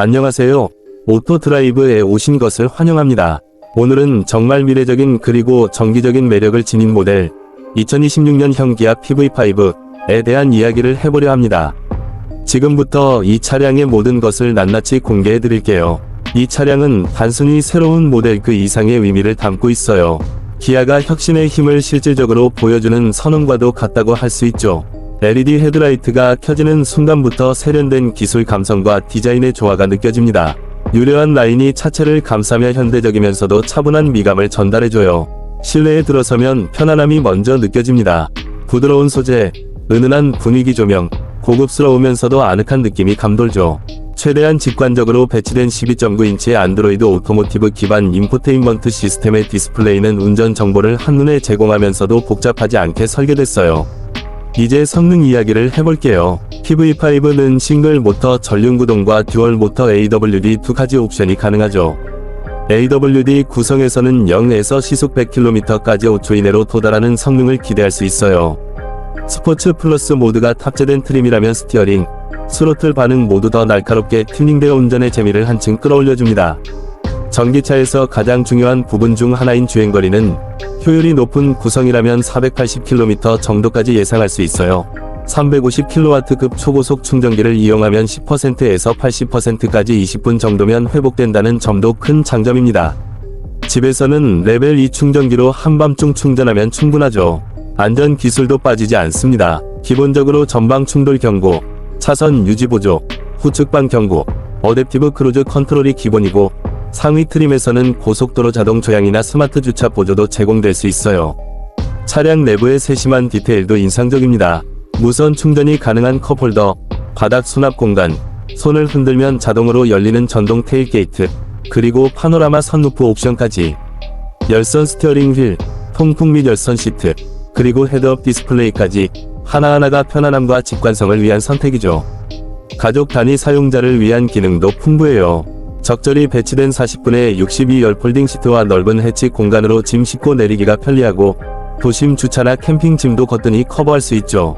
안녕하세요. 오토 드라이브에 오신 것을 환영합니다. 오늘은 정말 미래적인 그리고 정기적인 매력을 지닌 모델 2026년형 기아 PV5에 대한 이야기를 해보려 합니다. 지금부터 이 차량의 모든 것을 낱낱이 공개해 드릴게요. 이 차량은 단순히 새로운 모델 그 이상의 의미를 담고 있어요. 기아가 혁신의 힘을 실질적으로 보여주는 선언과도 같다고 할 수 있죠. LED 헤드라이트가 켜지는 순간부터 세련된 기술 감성과 디자인의 조화가 느껴집니다. 유려한 라인이 차체를 감싸며 현대적이면서도 차분한 미감을 전달해줘요. 실내에 들어서면 편안함이 먼저 느껴집니다. 부드러운 소재, 은은한 분위기 조명, 고급스러우면서도 아늑한 느낌이 감돌죠. 최대한 직관적으로 배치된 12.9인치의 안드로이드 오토모티브 기반 인포테인먼트 시스템의 디스플레이는 운전 정보를 한눈에 제공하면서도 복잡하지 않게 설계됐어요. 이제 성능 이야기를 해볼게요. PV5는 싱글 모터 전륜 구동과 듀얼 모터 AWD 두 가지 옵션이 가능하죠. AWD 구성에서는 0에서 시속 100km까지 5초 이내로 도달하는 성능을 기대할 수 있어요. 스포츠 플러스 모드가 탑재된 트림이라면 스티어링, 스로틀 반응 모두 더 날카롭게 튜닝되어 운전의 재미를 한층 끌어올려줍니다. 전기차에서 가장 중요한 부분 중 하나인 주행거리는 효율이 높은 구성이라면 480km 정도까지 예상할 수 있어요. 350kW급 초고속 충전기를 이용하면 10%에서 80%까지 20분 정도면 회복된다는 점도 큰 장점입니다. 집에서는 레벨 2 충전기로 한밤중 충전하면 충분하죠. 안전 기술도 빠지지 않습니다. 기본적으로 전방 충돌 경고, 차선 유지 보조, 후측방 경고, 어댑티브 크루즈 컨트롤이 기본이고 상위 트림에서는 고속도로 자동 조향이나 스마트 주차 보조도 제공될 수 있어요. 차량 내부의 세심한 디테일도 인상적입니다. 무선 충전이 가능한 컵홀더, 바닥 수납 공간, 손을 흔들면 자동으로 열리는 전동 테일 게이트, 그리고 파노라마 선루프 옵션까지. 열선 스티어링 휠, 통풍 및 열선 시트, 그리고 헤드업 디스플레이까지 하나하나가 편안함과 직관성을 위한 선택이죠. 가족 단위 사용자를 위한 기능도 풍부해요. 적절히 배치된 40분의 62열 폴딩 시트와 넓은 해치 공간으로 짐 싣고 내리기가 편리하고 도심 주차나 캠핑 짐도 거뜬히 커버할 수 있죠.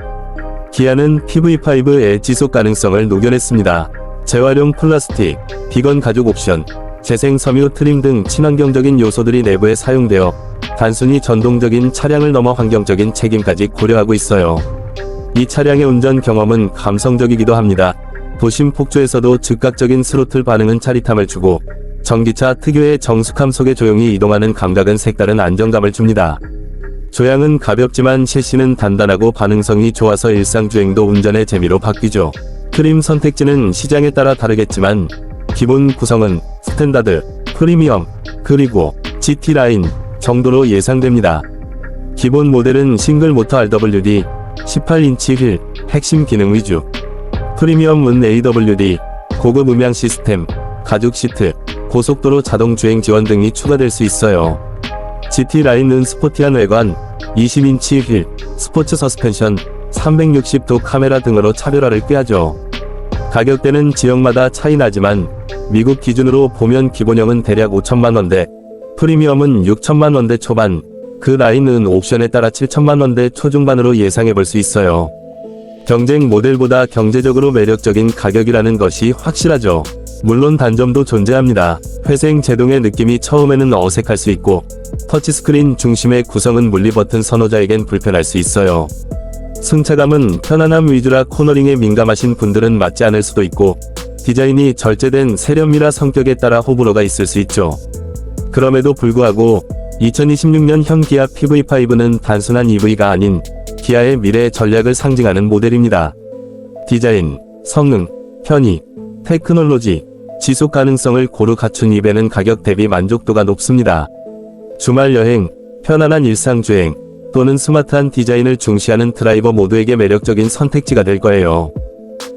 기아는 PV5의 지속 가능성을 녹여냈습니다. 재활용 플라스틱, 비건 가죽 옵션, 재생 섬유 트림 등 친환경적인 요소들이 내부에 사용되어 단순히 전동적인 차량을 넘어 환경적인 책임까지 고려하고 있어요. 이 차량의 운전 경험은 감성적이기도 합니다. 도심 폭주에서도 즉각적인 스로틀 반응은 짜릿함을 주고 전기차 특유의 정숙함 속에 조용히 이동하는 감각은 색다른 안정감을 줍니다. 조향은 가볍지만 셰시는 단단하고 반응성이 좋아서 일상주행도 운전의 재미로 바뀌죠. 트림 선택지는 시장에 따라 다르겠지만 기본 구성은 스탠다드, 프리미엄, 그리고 GT 라인 정도로 예상됩니다. 기본 모델은 싱글 모터 RWD, 18인치 휠, 핵심 기능 위주. 프리미엄 은 AWD, 고급 음향 시스템, 가죽 시트, 고속도로 자동 주행 지원 등이 추가될 수 있어요. GT 라인은 스포티한 외관, 20인치 휠, 스포츠 서스펜션, 360도 카메라 등으로 차별화를 꾀하죠. 가격대는 지역마다 차이 나지만 미국 기준으로 보면 기본형은 대략 5천만 원대, 프리미엄은 6천만 원대 초반, 그 라인은 옵션에 따라 7천만 원대 초중반으로 예상해 볼 수 있어요. 경쟁 모델보다 경제적으로 매력적인 가격이라는 것이 확실하죠. 물론 단점도 존재합니다. 회생 제동의 느낌이 처음에는 어색할 수 있고, 터치스크린 중심의 구성은 물리 버튼 선호자에겐 불편할 수 있어요. 승차감은 편안함 위주라 코너링에 민감하신 분들은 맞지 않을 수도 있고, 디자인이 절제된 세련미라 성격에 따라 호불호가 있을 수 있죠. 그럼에도 불구하고 2026년형 기아 PV5는 단순한 EV가 아닌 기아의 미래 전략을 상징하는 모델입니다. 디자인, 성능, 편의, 테크놀로지, 지속 가능성을 고루 갖춘 이배는 가격 대비 만족도가 높습니다. 주말 여행, 편안한 일상 주행, 또는 스마트한 디자인을 중시하는 드라이버 모두에게 매력적인 선택지가 될 거예요.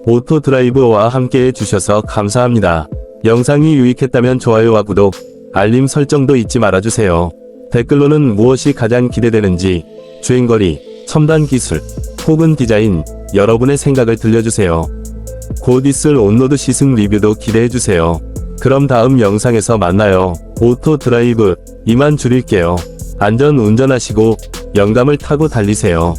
오토 드라이브와 함께 해주셔서 감사합니다. 영상이 유익했다면 좋아요와 구독, 알림 설정도 잊지 말아주세요. 댓글로는 무엇이 가장 기대되는지, 주행거리, 첨단 기술, 혹은 디자인, 여러분의 생각을 들려주세요. 곧 있을 온로드 시승 리뷰도 기대해주세요. 그럼 다음 영상에서 만나요. 오토 드라이브, 이만 줄일게요. 안전 운전하시고, 영감을 타고 달리세요.